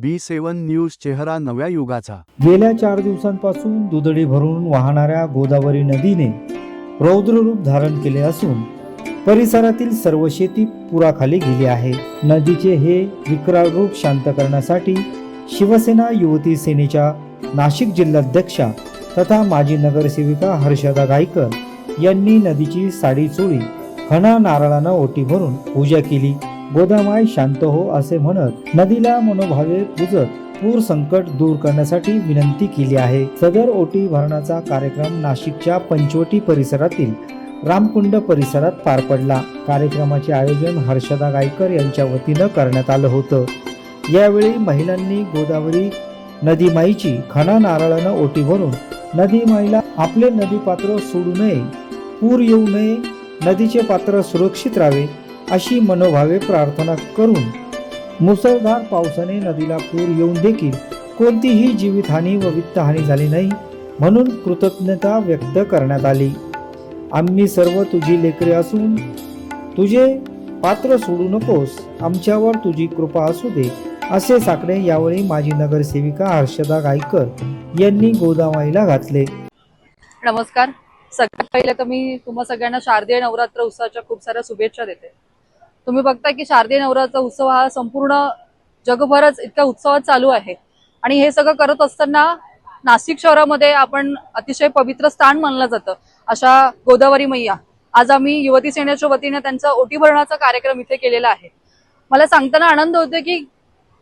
बी seven news चेहरा नव्या युगाचा. गेल्या चार दिवसांपासून दुधडी भरून वाहणाऱ्या गोदावरी नदीने रौद्ररूप धारण केले असून परिसरातील सर्व शेती पुराखाली गेली आहे. नदीचे हे विकराळ रूप शांत करण्यासाठी शिवसेना युवती सेनेच्या नाशिक जिल्हाध्यक्षा तथा माजी नगरसेविका हर्षदा गायकर यांनी नदीची साडी चोळी खणा नारळानं ओटी भरून पूजा केली. गोदामाय शांत हो असे म्हणत नदीला मनोभावे पूजत पूर संकट दूर करण्यासाठी विनंती केली आहे. सदर ओटी भरणाचा कार्यक्रम नाशिकच्या पंचवटी परिसरातील रामकुंड परिसरात पार पडला. कार्यक्रमाचे आयोजन हर्षदा गायकर यांच्या वतीनं करण्यात आलं होतं. यावेळी महिलांनी गोदावरी नदीमाईची खणा नारळानं ओटी भरून नदीमाईला आपले नदी पात्र सोडू नये पूर येऊ नये नदीचे पात्र सुरक्षित राहावे अशी मनोभावे प्रार्थना करून मुसळधार पावसाने नदीला पूर येऊन देखील कोणतीही जीवितहानी व वित्तहानी झाली नाही म्हणून कृतज्ञता व्यक्त करण्यात आली. आम्ही सर्व तुझी लेकरे असून तुझे पात्र सोडू नकोस. आमच्यावर तुझी कृपा असू दे. असे साकडे यावेळी माजी नगरसेविका हर्षदा गायकर यांनी गोदामाईला घातले. नमस्कार. सगळ्यात पहिले तर मी तुम्हा सगळ्यांना शारदीय नवरात्र उत्सवाच्या खूप साऱ्या शुभेच्छा देते. तुम्ही बघता की शारदीय नवरात्र उत्सव हा संपूर्ण जगभरच इतक्या उत्सवात चालू आहे. आणि हे सगळं करत असताना नाशिक शहरामध्ये आपण अतिशय पवित्र स्थान मानलं जातं अशा गोदावरी मैया. आज आम्ही युवती सेनेच्या वतीने त्यांचा ओटी भरण्याचा कार्यक्रम इथे केलेला आहे. मला सांगताना आनंद होतो की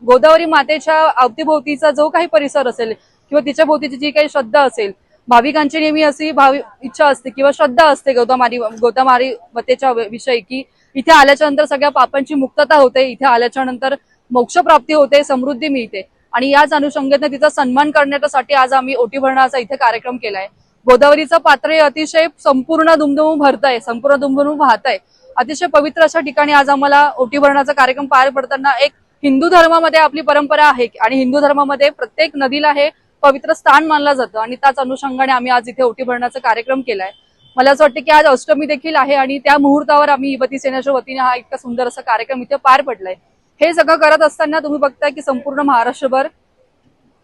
गोदावरी मातेच्या अवतीभोवतीचा जो काही परिसर असेल किंवा तिच्या भोवतीची जी काही श्रद्धा असेल भाविकांची नेहमी अशी भावी इच्छा असते किंवा श्रद्धा असते गौतमारी गौतमारी वतेच्या विषयी की इथे आल्याच्यानंतर सगळ्या पापांची मुक्तता होते इथे आल्याच्यानंतर मोक्षप्राप्ती होते समृद्धी मिळते. आणि याच अनुषंगाने तिचा सन्मान करण्यासाठी आज आम्ही ओटी भरण्याचा इथे कार्यक्रम केलाय. गोदावरीचं पात्र हे अतिशय संपूर्ण दुमदुमून भरत आहे संपूर्ण दुमदुमून वाहत आहे अतिशय पवित्र अशा ठिकाणी आज आम्हाला ओटी भरण्याचा कार्यक्रम पार पडताना एक हिंदू धर्मामध्ये आपली परंपरा आहे आणि हिंदू धर्मामध्ये प्रत्येक नदीला हे पवित्र स्थान मानलं जातं आणि त्याच अनुषंगाने आम्ही आज इथे ओटी भरण्याचा कार्यक्रम केलाय. मला असं वाटतं की आज अष्टमी देखील आहे आणि त्या मुहूर्तावर आम्ही युवती सेनेच्या वतीने हा इतका सुंदर असा कार्यक्रम इथे पार पडलाय. हे सगळं करत असताना तुम्ही बघताय की संपूर्ण महाराष्ट्रभर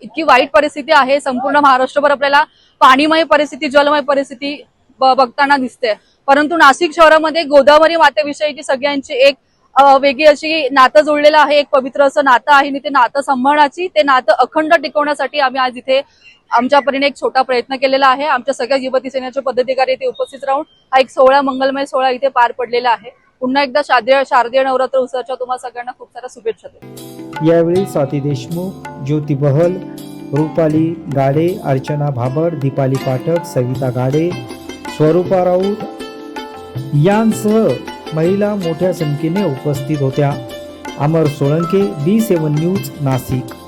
इतकी वाईट परिस्थिती आहे. संपूर्ण महाराष्ट्रभर आपल्याला पाणीमय परिस्थिती जलमय परिस्थिती बघताना दिसते. परंतु नाशिक शहरामध्ये गोदावरी मातेविषयीची सगळ्यांची एक वेगळी अशी नातं जोडलेलं आहे एक पवित्र असं नातं आहे आणि ते नातं सांभाळण्याची ते नातं अखंड टिकवण्यासाठी आम्ही आज इथे आमच्या परीने एक छोटा प्रयत्न केलेला आहे. आमच्या सगळ्या युवती सेनेचे पदाधिकारी इथे उपस्थित राहून हा एक सोहळा मंगलमय सोहळा इथे पार पडलेला आहे. पुन्हा एकदा शारदीय शारदीय नवरात्र उत्सवाच्या तुम्हाला सगळ्यांना खूप साऱ्या शुभेच्छा देते. यावेळी स्वाती देशमुख ज्योती बहल रुपाली गाडे अर्चना भाबड दीपाली पाठक सविता गाडे स्वरूपा राऊत यांसह महिला मोठ्या संख्येने उपस्थित होत्या. Amar Solanke B seven news Nashik.